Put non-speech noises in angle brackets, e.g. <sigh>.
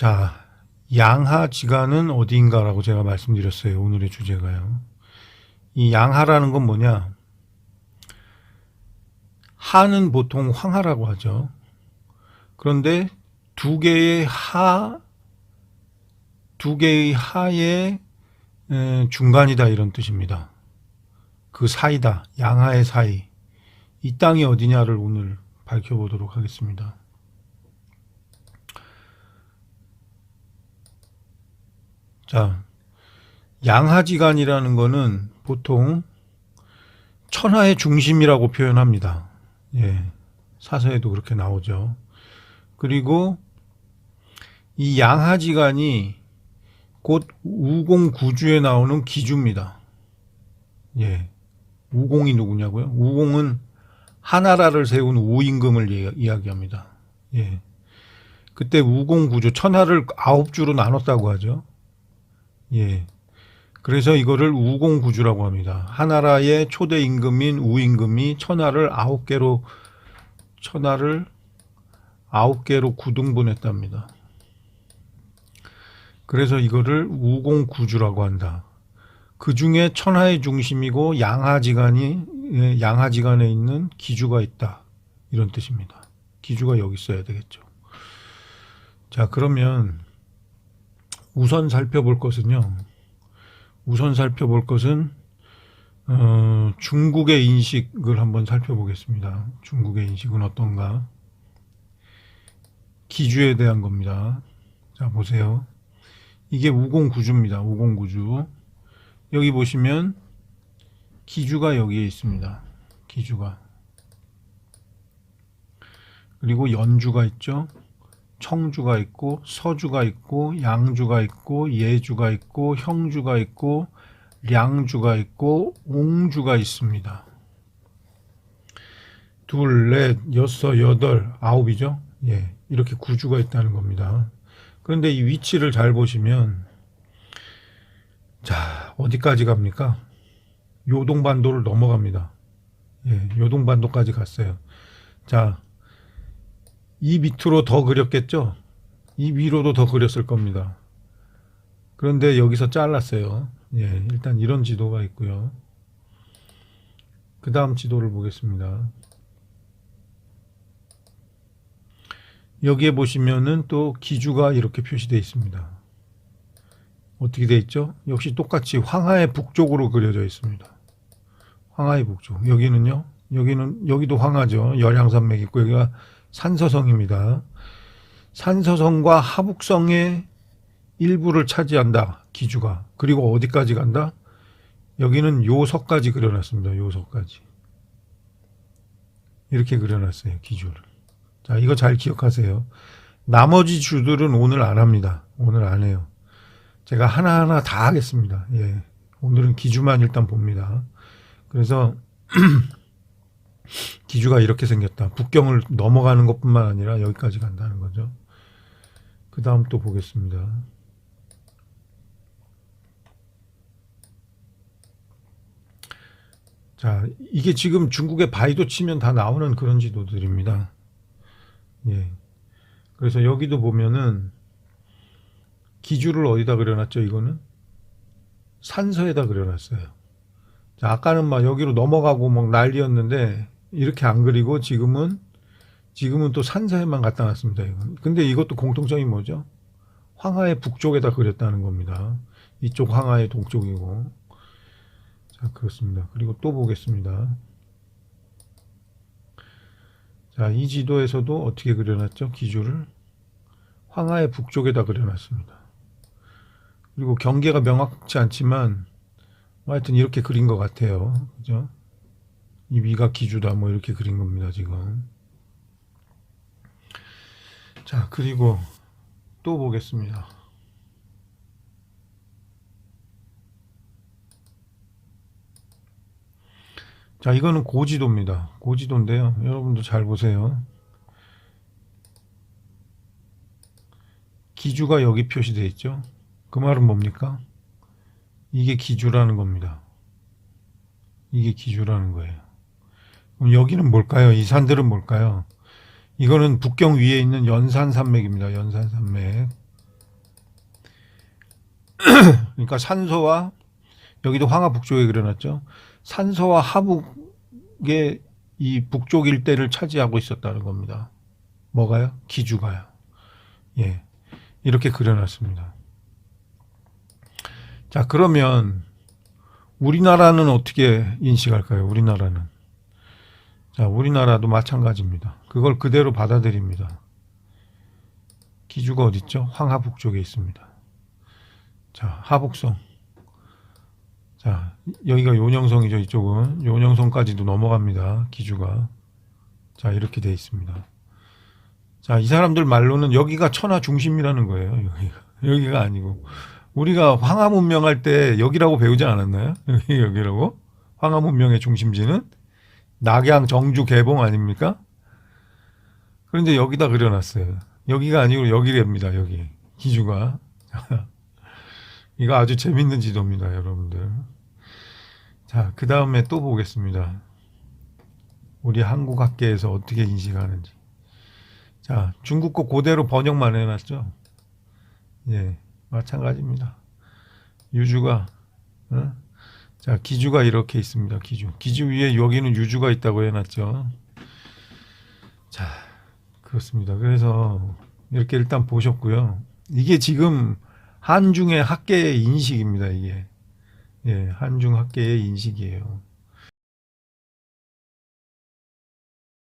자, 양하지간은 어디인가라고 제가 말씀드렸어요. 오늘의 주제가요. 이 양하라는 건 뭐냐? 하는 보통 황하라고 하죠. 그런데 두 개의 하, 두 개의 하의 에, 중간이다 이런 뜻입니다. 그 사이다. 양하의 사이. 이 땅이 어디냐를 오늘 밝혀보도록 하겠습니다. 자, 양하지간이라는 거는 보통 천하의 중심이라고 표현합니다. 예, 사서에도 그렇게 나오죠. 그리고 이 양하지간이 곧 우공구주에 나오는 기주입니다. 예, 우공이 누구냐고요? 우공은 하나라를 세운 우임금을 이야- 이야기합니다. 예, 그때 우공구주 천하를 아홉 주로 나눴다고 하죠. 예. 그래서 이거를 우공구주라고 합니다. 하나라의 초대 임금인 우임금이 천하를 아홉 개로 천하를 아홉 개로 구등분했답니다. 그래서 이거를 우공구주라고 한다. 그 중에 천하의 중심이고 양하지간이 예, 양하지간에 있는 기주가 있다. 이런 뜻입니다. 기주가 여기 있어야 되겠죠. 자, 그러면 우선 살펴볼 것은요. 우선 살펴볼 것은 어, 중국의 인식을 한번 살펴보겠습니다. 중국의 인식은 어떤가? 기주에 대한 겁니다. 자, 보세요. 이게 우공구주입니다. 우공구주. 여기 보시면 기주가 여기에 있습니다. 기주가. 그리고 연주가 있죠. 청주가 있고 서주가 있고 양주가 있고 예주가 있고 형주가 있고 량주가 있고 옹주가 있습니다. 둘, 넷, 여섯, 여덟, 아홉이죠. 예, 이렇게 구주가 있다는 겁니다. 그런데 이 위치를 잘 보시면 자 어디까지 갑니까? 요동반도를 넘어갑니다. 예, 요동반도까지 갔어요. 자, 이 밑으로 더 그렸겠죠? 이 위로도 더 그렸을 겁니다. 그런데 여기서 잘랐어요. 예, 일단 이런 지도가 있고요. 그 다음 지도를 보겠습니다. 여기에 보시면은 또 기주가 이렇게 표시되어 있습니다. 어떻게 되어 있죠? 역시 똑같이 황하의 북쪽으로 그려져 있습니다. 황하의 북쪽. 여기는요? 여기는 여기도 황하죠. 열양산맥 있고 여기가 산서성입니다. 산서성과 하북성의 일부를 차지한다. 기주가. 그리고 어디까지 간다? 여기는 요석까지 그려놨습니다. 요석까지. 이렇게 그려놨어요. 기주를. 자, 이거 잘 기억하세요. 나머지 주들은 오늘 안 합니다. 오늘 안 해요. 제가 하나하나 다 하겠습니다. 예. 오늘은 기주만 일단 봅니다. 그래서 <clears throat> 기주가 이렇게 생겼다. 북경을 넘어가는 것뿐만 아니라 여기까지 간다는 거죠. 그 다음 또 보겠습니다. 자, 이게 지금 중국의 바이도 치면 다 나오는 그런 지도들입니다. 예. 그래서 여기도 보면은 기주를 어디다 그려놨죠, 이거는? 산서에다 그려놨어요. 자, 아까는 막 여기로 넘어가고 막 난리였는데 이렇게 안 그리고 지금은 지금은 또 산서에만 갖다 놨습니다. 이건. 근데 이것도 공통점이 뭐죠? 황하의 북쪽에다 그렸다는 겁니다. 이쪽 황하의 동쪽이고. 자, 그렇습니다. 그리고 또 보겠습니다. 자, 이 지도에서도 어떻게 그려놨죠? 기주를 황하의 북쪽에다 그려놨습니다. 그리고 경계가 명확치 않지만 뭐 하여튼 이렇게 그린 것 같아요. 그죠? 이 위가 기주다 뭐 이렇게 그린 겁니다, 지금. 자, 그리고 또 보겠습니다. 자, 이거는 고지도입니다. 고지도인데요. 여러분도 잘 보세요. 기주가 여기 표시되어 있죠. 그 말은 뭡니까? 이게 기주라는 겁니다. 이게 기주라는 거예요. 그럼 여기는 뭘까요? 이 산들은 뭘까요? 이거는 북경 위에 있는 연산 산맥입니다. 연산 산맥. <clears throat> 그러니까 산소와 여기도 황하 북쪽에 그려놨죠. 산소와 하북의 이 북쪽 일대를 차지하고 있었다는 겁니다. 뭐가요? 기주가요. 예. 이렇게 그려놨습니다. 자, 그러면 우리나라는 어떻게 인식할까요? 우리나라는. 자, 우리나라도 마찬가지입니다. 그걸 그대로 받아들입니다. 기주가 어딨죠? 황하북 쪽에 있습니다. 자, 하북성. 자, 여기가 요령성이죠. 이쪽은 요령성까지도 넘어갑니다. 기주가. 자, 이렇게 돼 있습니다. 자, 이 사람들 말로는 여기가 천하 중심이라는 거예요. 여기가, <laughs> 여기가 아니고 우리가 황하 문명할 때 여기라고 배우지 않았나요? <laughs> 여기 여기라고 황하 문명의 중심지는 낙양 정주 개봉 아닙니까? 그런데 여기다 그려놨어요. 여기가 아니고 여기랍니다. 여기 기주가 <laughs> 이거 아주 재밌는 지도입니다, 여러분들. 자, 그 다음에 또 보겠습니다. 우리 한국 학계에서 어떻게 인식하는지. 자, 중국 거 그대로 번역만 해놨죠. 예, 마찬가지입니다. 유주가, 어? 자, 기주가 이렇게 있습니다. 기주. 기주 위에 여기는 유주가 있다고 해놨죠. 자, 그렇습니다. 그래서 이렇게 일단 보셨고요. 이게 지금 한중의 학계의 인식입니다. 이게 예, 한중 학계의 인식이에요.